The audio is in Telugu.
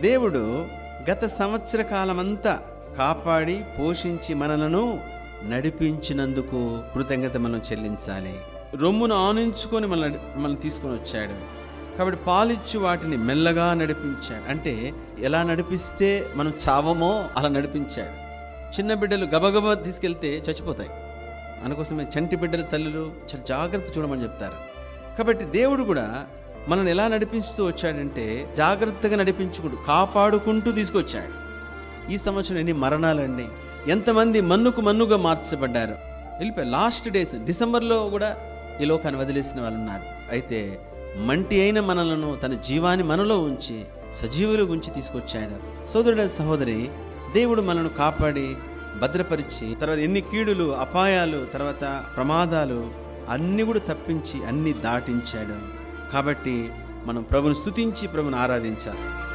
దేవుడు గత సంవత్సర కాలమంతా కాపాడి పోషించి మనలను నడిపించినందుకు కృతజ్ఞత మనం చెల్లించాలి. రొమ్మును ఆనించుకొని మన మనం తీసుకొని వచ్చాడు. కాబట్టి పాలిచ్చి వాటిని మెల్లగా నడిపించాడు. అంటే ఎలా నడిపిస్తే మనం చావమో అలా నడిపించాడు. చిన్న బిడ్డలు గబగబా తీసుకెళ్తే చచ్చిపోతాయి. అందుకోసమే చంటి బిడ్డల తల్లులు చాలా జాగ్రత్త చూడమని చెప్తారు. కాబట్టి దేవుడు కూడా మనల్ని ఎలా నడిపిస్తూ వచ్చాడంటే జాగ్రత్తగా నడిపించుకుంటూ కాపాడుకుంటూ తీసుకొచ్చాడు. ఈ సంవత్సరం ఎన్ని మరణాలండి. ఎంతమంది మన్నుకు మన్నుగా మార్చబడ్డారు. వెళ్ళిపోయి లాస్ట్ డేస్ డిసెంబర్లో కూడా ఈ లోకాన్ని వదిలేసిన వాళ్ళు ఉన్నారు అయితే మంటి అయిన మనలను తన జీవాన్ని మనలో ఉంచి సజీవులు ఉంచి తీసుకొచ్చాడు. సోదరుడ సహోదరి దేవుడు మనను కాపాడి భద్రపరిచి తర్వాత ఎన్ని కీడులు అపాయాలు తర్వాత ప్రమాదాలు అన్ని కూడా తప్పించి అన్ని దాటించాడు. కాబట్టి మనం ప్రభుని స్తుతించి ప్రభుని ఆరాధించాలి.